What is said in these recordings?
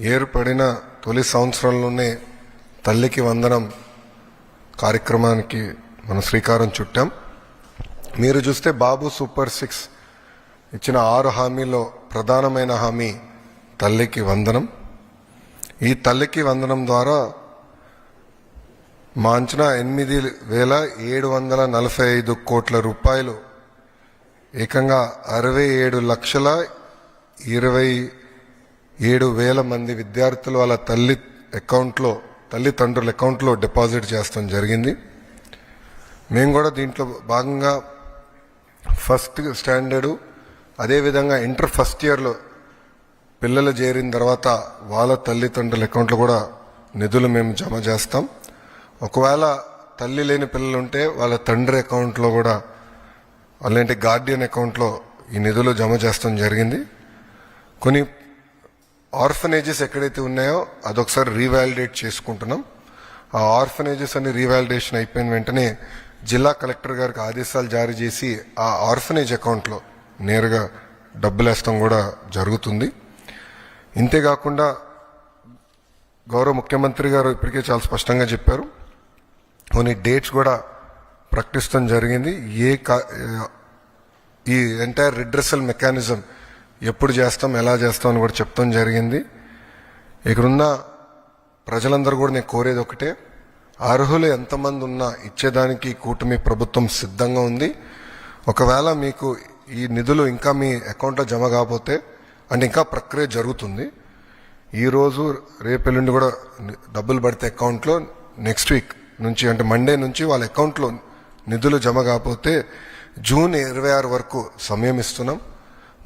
ఏర్పడిన తొలి సంవత్సరంలోనే తల్లికి వందనం కార్యక్రమానికి మనం శ్రీకారం చుట్టాం. మీరు చూస్తే బాబు సూపర్ సిక్స్ ఇచ్చిన ఆరు హామీలో ప్రధానమైన హామీ తల్లికి వందనం. ఈ తల్లికి వందనం ద్వారా మా అంచనా ఎనిమిది వేల ఏడు వందల నలభై ఐదు కోట్ల రూపాయలు. ఏకంగా అరవై ఏడు లక్షల ఇరవై ఏడు వేల మంది విద్యార్థులు వాళ్ళ తల్లి అకౌంట్లో తల్లిదండ్రుల అకౌంట్లో డిపాజిట్ చేస్తాం జరిగింది. మేము కూడా దీంట్లో భాగంగా ఫస్ట్ స్టాండర్డు అదేవిధంగా ఇంటర్ ఫస్ట్ ఇయర్లో పిల్లలు చేరిన తర్వాత వాళ్ళ తల్లిదండ్రుల అకౌంట్లో కూడా నిధులు మేము జమ చేస్తాం. ఒకవేళ తల్లి లేని పిల్లలు ఉంటే వాళ్ళ తండ్రి అకౌంట్లో కూడా అలాంటి గార్డియన్ అకౌంట్లో ఈ నిధులు జమ చేస్తాం జరిగింది. కొన్ని ఆర్ఫనేజెస్ ఎక్కడైతే ఉన్నాయో అదొకసారి రీవాలిడేట్ చేసుకుంటున్నాం. ఆ ఆర్ఫనేజెస్ అన్ని రీవాలిడేషన్ అయిపోయిన వెంటనే జిల్లా కలెక్టర్ గారికి ఆదేశాలు జారీ చేసి ఆ ఆర్ఫనేజ్ అకౌంట్లో నేరుగా డబ్బులు వేస్తాం కూడా జరుగుతుంది. ఇంతేకాకుండా గౌరవ ముఖ్యమంత్రి గారు ఇప్పటికే చాలా స్పష్టంగా చెప్పారు. కొన్ని డేట్స్ కూడా ప్రకటిస్తాం జరిగింది. ఏ కా- ఈ ఎంటైర్ రిడ్రెసల్ మెకానిజం ఎప్పుడు చేస్తాం ఎలా చేస్తాం అని కూడా చెప్తాం జరిగింది. ఇక్కడున్న ప్రజలందరూ కూడా నేను కోరేది ఒకటే అర్హులు ఎంతమంది ఉన్నా ఇచ్చేదానికి కూటమి ప్రభుత్వం సిద్ధంగా ఉంది. ఒకవేళ మీకు ఈ నిధులు ఇంకా మీ అకౌంట్లో జమ కాకపోతే అంటే ఇంకా ప్రక్రియ జరుగుతుంది. ఈరోజు రేపు రేపెల్లుండి కూడా డబ్బులు పడితే అకౌంట్లో నెక్స్ట్ వీక్ నుంచి అంటే మండే నుంచి వాళ్ళ అకౌంట్లో నిధులు జమ కాకపోతే జూన్ ఇరవై ఆరు వరకు సమయం ఇస్తున్నాం.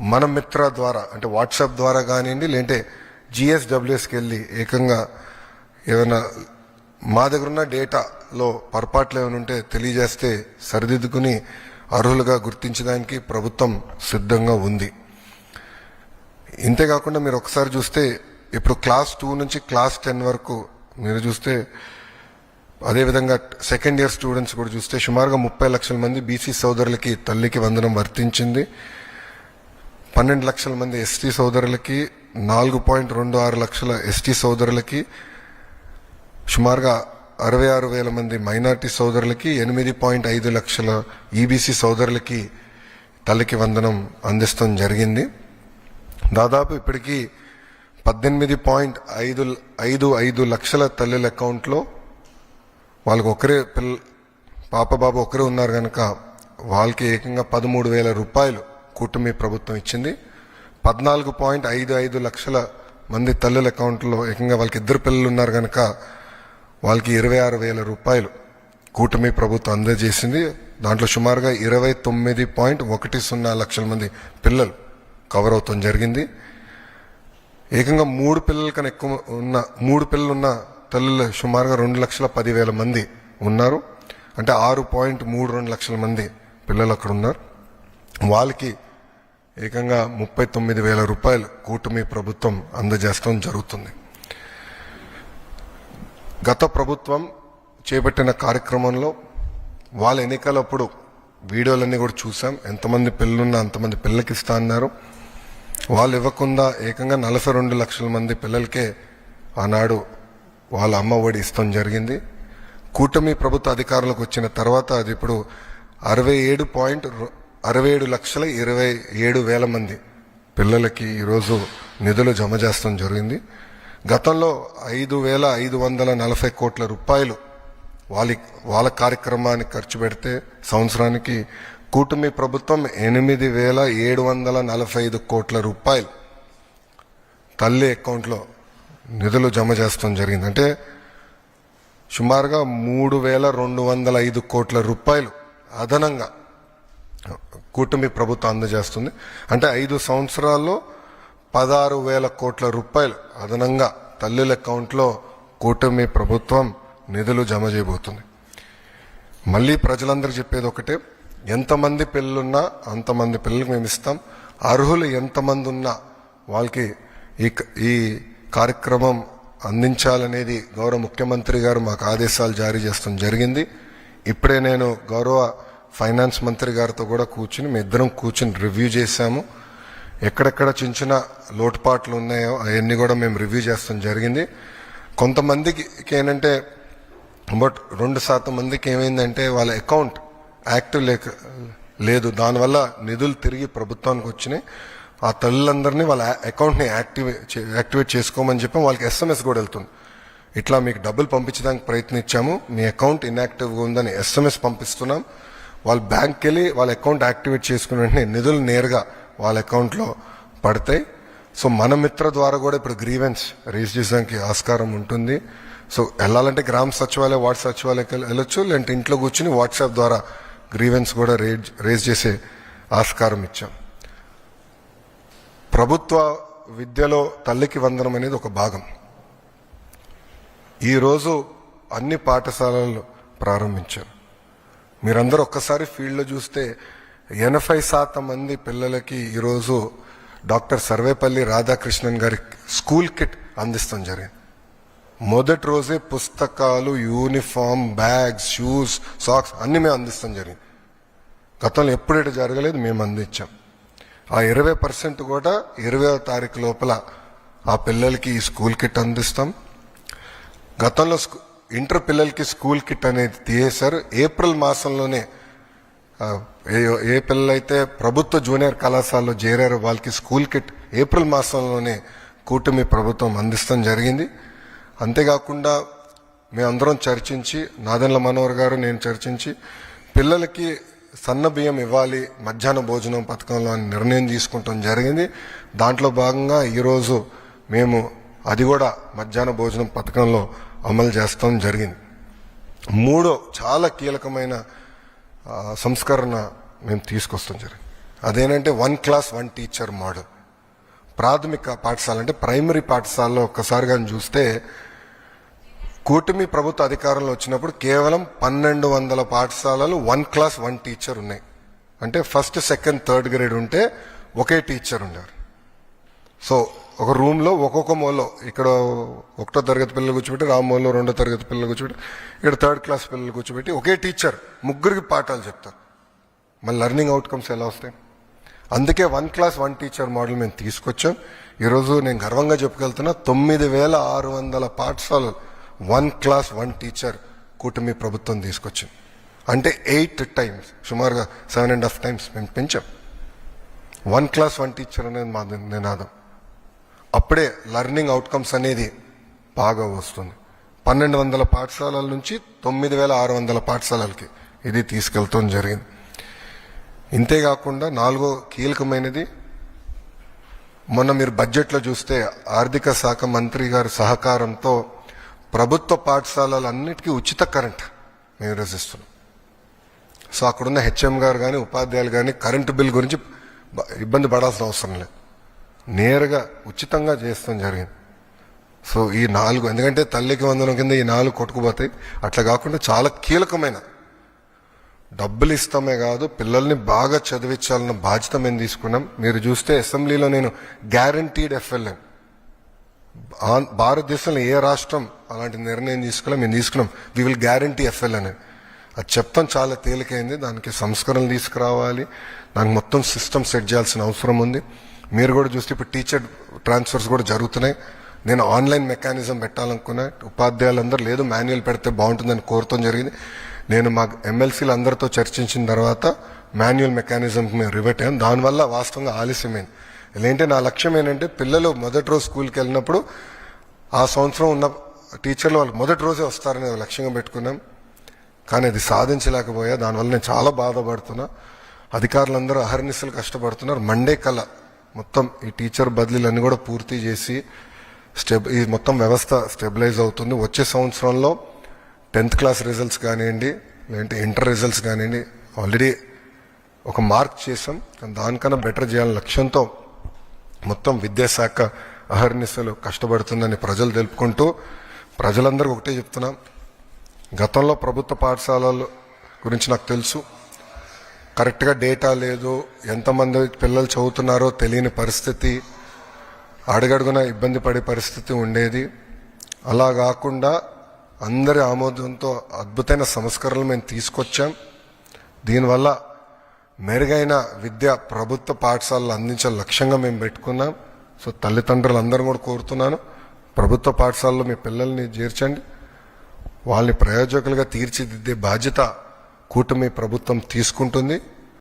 మన మిత్ర ద్వారా అంటే వాట్సాప్ ద్వారా కానివ్వండి లేదంటే జిఎస్డబ్ల్యూఎస్కి వెళ్ళి ఏకంగా ఏమైనా మా దగ్గర ఉన్న డేటాలో పొరపాట్లు ఏమైనా ఉంటే తెలియజేస్తే సరిదిద్దుకుని అర్హులుగా గుర్తించడానికి ప్రభుత్వం సిద్ధంగా ఉంది. ఇంతేకాకుండా మీరు ఒకసారి చూస్తే ఇప్పుడు క్లాస్ టూ నుంచి క్లాస్ టెన్ వరకు మీరు చూస్తే అదేవిధంగా సెకండ్ ఇయర్ స్టూడెంట్స్ కూడా చూస్తే సుమారుగా ముప్పై లక్షల మంది బీసీ సోదరులకి తల్లికి వందనం వర్తించింది. పన్నెండు లక్షల మంది ఎస్టీ సోదరులకి నాలుగు పాయింట్ రెండు ఆరు లక్షల ఎస్టీ సోదరులకి సుమారుగా అరవై ఆరు వేల మంది మైనార్టీ సోదరులకి ఎనిమిది పాయింట్ ఐదు లక్షల ఈబీసీ సోదరులకి తల్లికి వందనం అందిస్తాం జరిగింది. దాదాపు ఇప్పటికీ పద్దెనిమిది పాయింట్ ఐదు ఐదు ఐదు లక్షల తల్లుల అకౌంట్లో వాళ్ళకి ఒకరే పిల్ల పాప బాబు ఒకరే ఉన్నారు కనుక వాళ్ళకి ఏకంగా పదమూడు వేల రూపాయలు కూటమి ప్రభుత్వం ఇచ్చింది. పద్నాలుగు పాయింట్ ఐదు ఐదు లక్షల మంది తల్లుల అకౌంట్లో ఏకంగా వాళ్ళకి ఇద్దరు పిల్లలు ఉన్నారు కనుక వాళ్ళకి ఇరవై ఆరు వేల రూపాయలు కూటమి ప్రభుత్వం అందజేసింది. దాంట్లో సుమారుగా ఇరవై తొమ్మిది పాయింట్ ఒకటి సున్నా లక్షల మంది పిల్లలు కవర్ అవుతాం జరిగింది. ఏకంగా మూడు పిల్లల కన్నా ఎక్కువ ఉన్న మూడు పిల్లలు ఉన్న తల్లులు సుమారుగా రెండు లక్షల పదివేల మంది ఉన్నారు. అంటే ఆరు పాయింట్ మూడు రెండు లక్షల మంది పిల్లలు అక్కడ ఉన్నారు. వాళ్ళకి ఏకంగా ముప్పై తొమ్మిది వేల రూపాయలు కూటమి ప్రభుత్వం అందజేస్తాం జరుగుతుంది. గత ప్రభుత్వం చేపట్టిన కార్యక్రమంలో వాళ్ళ ఎన్నికలప్పుడు వీడియోలన్నీ కూడా చూసాం. ఎంతమంది పిల్లలున్నా అంతమంది పిల్లలకి ఇస్తా అన్నారు. వాళ్ళు ఇవ్వకుండా ఏకంగా నలభై రెండు లక్షల మంది పిల్లలకే ఆనాడు వాళ్ళ అమ్మ ఒడి ఇస్తాం జరిగింది. కూటమి ప్రభుత్వ అధికారులకు వచ్చిన తర్వాత అది ఇప్పుడు అరవై ఏడు పాయింట్ అరవై ఏడు లక్షల ఇరవై ఏడు వేల మంది పిల్లలకి ఈరోజు నిధులు జమ చేస్తాం జరిగింది. గతంలో ఐదు వేల ఐదు వందల నలభై కోట్ల రూపాయలు వాళ్ళ వాళ్ళ కార్యక్రమానికి ఖర్చు పెడితే సంవత్సరానికి కూటమి ప్రభుత్వం ఎనిమిది వేల ఏడు వందల నలభై ఐదు కోట్ల రూపాయలు తల్లి అకౌంట్లో నిధులు జమ చేస్తాం జరిగింది. అంటే సుమారుగా మూడు వేల రెండు వందల ఐదు కోట్ల రూపాయలు అదనంగా కూటమి ప్రభుత్వం అందజేస్తుంది. అంటే ఐదు సంవత్సరాల్లో పదహారు వేల కోట్ల రూపాయలు అదనంగా తల్లుల అకౌంట్లో కూటమి ప్రభుత్వం నిధులు జమ చేయబోతుంది. మళ్ళీ ప్రజలందరూ చెప్పేది ఒకటే ఎంతమంది పిల్లలున్నా అంతమంది పిల్లలకు మేము ఇస్తాం. అర్హులు ఎంతమంది ఉన్నా వాళ్ళకి ఈ ఈ కార్యక్రమం అందించాలనేది గౌరవ ముఖ్యమంత్రి గారు మాకు ఆదేశాలు జారీ చేస్తాం జరిగింది. ఇప్పుడే నేను గౌరవ ఫైనాన్స్ మంత్రి గారితో కూడా కూర్చుని మీ ఇద్దరం కూర్చుని రివ్యూ చేశాము. ఎక్కడెక్కడ చిన్న చిన్న లోటుపాట్లు ఉన్నాయో అవన్నీ కూడా మేము రివ్యూ చేస్తాం జరిగింది. కొంతమందికి ఏంటంటే బట్ రెండు శాతం మందికి ఏమైందంటే వాళ్ళ అకౌంట్ యాక్టివ్ లేక లేదు. దానివల్ల నిధులు తిరిగి ప్రభుత్వానికి వచ్చినాయి. ఆ తల్లులందరినీ వాళ్ళ అకౌంట్ని యాక్టివేట్ యాక్టివేట్ చేసుకోమని చెప్పి వాళ్ళకి ఎస్ఎంఎస్ కూడా వెళ్తుంది. ఇట్లా మీకు డబ్బులు పంపించడానికి ప్రయత్నించాము. మీ అకౌంట్ ఇన్యాక్టివ్గా ఉందని ఎస్ఎంఎస్ పంపిస్తున్నాం. వాళ్ళ బ్యాంక్కి వెళ్ళి వాళ్ళ అకౌంట్ యాక్టివేట్ చేసుకున్న వెంటనే నిధులు నేరుగా వాళ్ళ అకౌంట్లో పడతాయి. సో మన మిత్ర ద్వారా కూడా ఇప్పుడు గ్రీవెన్స్ రేజ్ చేయడానికి ఆస్కారం ఉంటుంది. సో వెళ్ళాలంటే గ్రామ సచివాలయం వార్డ్ సచివాలయకి వెళ్ళొచ్చు లేదంటే ఇంట్లో కూర్చుని వాట్సాప్ ద్వారా గ్రీవెన్స్ కూడా రేజ్ రేజ్ చేసే ఆస్కారం ఇచ్చాం. ప్రభుత్వ విద్యలో తల్లికి వందనం అనేది ఒక భాగం. ఈరోజు అన్ని పాఠశాలలు ప్రారంభించారు. మీరందరూ ఒక్కసారి ఫీల్డ్లో చూస్తే ఎనభై శాతం మంది పిల్లలకి ఈరోజు డాక్టర్ సర్వేపల్లి రాధాకృష్ణన్ గారి స్కూల్ కిట్ అందిస్తాం జరిగింది. మొదటి రోజే పుస్తకాలు యూనిఫామ్ బ్యాగ్స్ షూస్ సాక్స్ అన్నీ మేము అందిస్తాం జరిగింది. గతంలో ఎప్పుడైతే జరగలేదు మేము అందించాం. ఆ ఇరవై పర్సెంట్ కూడా ఇరవై తారీఖు లోపల ఆ పిల్లలకి ఈ స్కూల్ కిట్ అందిస్తాం. గతంలో స్కూ- ఇంటర్ పిల్లలకి స్కూల్ కిట్ అనేది తీసేశారు ఏప్రిల్ మాసంలోనే ఏ ఏ పిల్లలైతే ప్రభుత్వ జూనియర్ కళాశాలలో చేరారో వాళ్ళకి స్కూల్ కిట్ ఏప్రిల్ మాసంలోనే కూటమి ప్రభుత్వం అందిస్తాం జరిగింది. అంతేకాకుండా మేమందరం చర్చించి నాదెండ్ల మనోహర్ గారు నేను చర్చించి పిల్లలకి సన్న బియ్యం ఇవ్వాలి మధ్యాహ్న భోజనం పథకంలో అని నిర్ణయం తీసుకుంటాం జరిగింది. దాంట్లో భాగంగా ఈరోజు మేము అది కూడా మధ్యాహ్న భోజనం పథకంలో అమలు చేస్తాం జరిగింది. మూడో చాలా కీలకమైన సంస్కరణ మేము తీసుకొస్తాం జరిగింది. అదేనంటే one class one teacher model. ప్రాథమిక పాఠశాల అంటే ప్రైమరీ పాఠశాలలో ఒక్కసారి కానీ చూస్తే కూటమి ప్రభుత్వ అధికారంలో వచ్చినప్పుడు కేవలం పన్నెండు వందల పాఠశాలలు వన్ క్లాస్ వన్ టీచర్ ఉన్నాయి. అంటే ఫస్ట్ సెకండ్ థర్డ్ గ్రేడ్ ఉంటే ఒకే టీచర్ ఉండేవారు. సో ఒక రూమ్లో ఒక్కొక్క మూలలో. ఇక్కడ ఒకటో తరగతి పిల్లలు కూర్చోబెట్టి రామ్మోల్లో రెండో తరగతి పిల్లలు కూర్చోబెట్టి ఇక్కడ థర్డ్ క్లాస్ పిల్లలు కూర్చోబెట్టి ఒకే టీచర్ ముగ్గురికి పాఠాలు చెప్తారు. మన లెర్నింగ్ అవుట్కమ్స్ ఎలా వస్తాయి? అందుకే one class one teacher model మేము తీసుకొచ్చాం. ఈరోజు నేను గర్వంగా చెప్పగలుగుతున్నా తొమ్మిది వేల ఆరు వందల పాఠశాలలు వన్ క్లాస్ వన్ టీచర్ కూటమి ప్రభుత్వం తీసుకొచ్చింది. అంటే ఎయిట్ టైమ్స్ సుమారుగా సెవెన్ అండ్ హాఫ్ టైమ్స్ మేము పెంచాం. వన్ క్లాస్ వన్ టీచర్ అనేది మా నినాదం. అప్పుడే లర్నింగ్ అవుట్కమ్స్ అనేది బాగా వస్తుంది. పన్నెండు వందల పాఠశాలల నుంచి తొమ్మిది వేల ఆరు వందల పాఠశాలలకి ఇది తీసుకెళ్తాం జరిగింది. ఇంతేకాకుండా నాలుగో కీలకమైనది మొన్న మీరు బడ్జెట్లో చూస్తే ఆర్థిక శాఖ మంత్రి గారి సహకారంతో ప్రభుత్వ పాఠశాలలన్నిటికీ ఉచిత కరెంట్ మేము రసిస్తున్నాం. సో అక్కడున్న హెచ్ఎం గారు కానీ ఉపాధ్యాయులు కానీ కరెంటు బిల్ గురించి ఇబ్బంది పడాల్సిన అవసరం లేదు. నేరుగా ఉచితంగా చేస్తాం జరిగింది. సో ఈ నాలుగు ఎందుకంటే తల్లికి వందనం కింద ఈ నాలుగు కొట్టుకుపోతాయి. అట్లా కాకుండా చాలా కీలకమైన డబ్బులు ఇస్తామే కాదు పిల్లల్ని బాగా చదివించాలన్న బాధ్యత మేము తీసుకున్నాం. మీరు చూస్తే అసెంబ్లీలో నేను గ్యారంటీడ్ ఎఫ్ఎల్ఎం భారతదేశంలో ఏ రాష్ట్రం అలాంటి నిర్ణయం తీసుకోలే మేము తీసుకున్నాం. వి విల్ గ్యారంటీ ఎఫ్ఎల్ అది చెప్తాం చాలా తేలికైంది. దానికి సంస్కరణలు తీసుకురావాలి. దానికి మొత్తం సిస్టమ్ సెట్ చేయాల్సిన అవసరం ఉంది. మీరు కూడా చూస్తే ఇప్పుడు టీచర్ ట్రాన్స్ఫర్స్ కూడా జరుగుతున్నాయి. నేను ఆన్లైన్ మెకానిజం పెట్టాలనుకున్నా ఉపాధ్యాయులందరూ లేదు మాన్యువల్ పెడితే బాగుంటుందని కోరుతాం జరిగింది. నేను మా ఎమ్మెల్సీలు అందరితో చర్చించిన తర్వాత మాన్యువల్ మెకానిజంకి మేము రివర్ట్ అయ్యాం దానివల్ల వాస్తవంగా ఆలస్యమైంది. ఏంటంటే నా లక్ష్యం ఏంటంటే పిల్లలు మొదటి రోజు స్కూల్కి వెళ్ళినప్పుడు ఆ సంవత్సరం ఉన్న టీచర్లు వాళ్ళు మొదటి రోజే వస్తారని లక్ష్యంగా పెట్టుకున్నాం. కానీ అది సాధించలేకపోయా. దానివల్ల నేను చాలా బాధపడుతున్నా. అధికారులందరూ అహర్నిశలు కష్టపడుతున్నారు. మండే కల మొత్తం ఈ టీచర్ బదిలీలన్నీ కూడా పూర్తి చేసి స్టెబ్ ఈ మొత్తం వ్యవస్థ స్టెబిలైజ్ అవుతుంది. వచ్చే సంవత్సరంలో టెన్త్ క్లాస్ రిజల్ట్స్ కానివ్వండి లేదంటే ఇంటర్ రిజల్ట్స్ కానివ్వండి ఆల్రెడీ ఒక మార్క్ చేసాం దానికన్నా బెటర్ చేయాలని లక్ష్యంతో మొత్తం విద్యాశాఖ అహర్నిశలు కష్టపడుతుందని ప్రజలు తెలుపుకుంటూ ప్రజలందరికీ ఒకటే చెప్తున్నాం. గతంలో ప్రభుత్వ పాఠశాలలు గురించి నాకు తెలుసు. కరెక్ట్గా డేటా లేదు ఎంతమంది పిల్లలు చదువుతున్నారో తెలియని పరిస్థితి అడుగడుగున ఇబ్బంది పడే పరిస్థితి ఉండేది. అలా కాకుండా అందరి ఆమోదంతో అద్భుతమైన సంస్కరణలు మేము తీసుకొచ్చాం. దీనివల్ల మెరుగైన విద్య ప్రభుత్వ పాఠశాలలు అందించే లక్ష్యంగా మేము పెట్టుకున్నాం. సో తల్లిదండ్రులు అందరూ కూడా కోరుతున్నాను ప్రభుత్వ పాఠశాలలో మీ పిల్లల్ని చేర్చండి. వాళ్ళని ప్రయోజకులుగా తీర్చిదిద్దే బాధ్యత కూటమి ప్రభుత్వం తీసుకుంటుంది.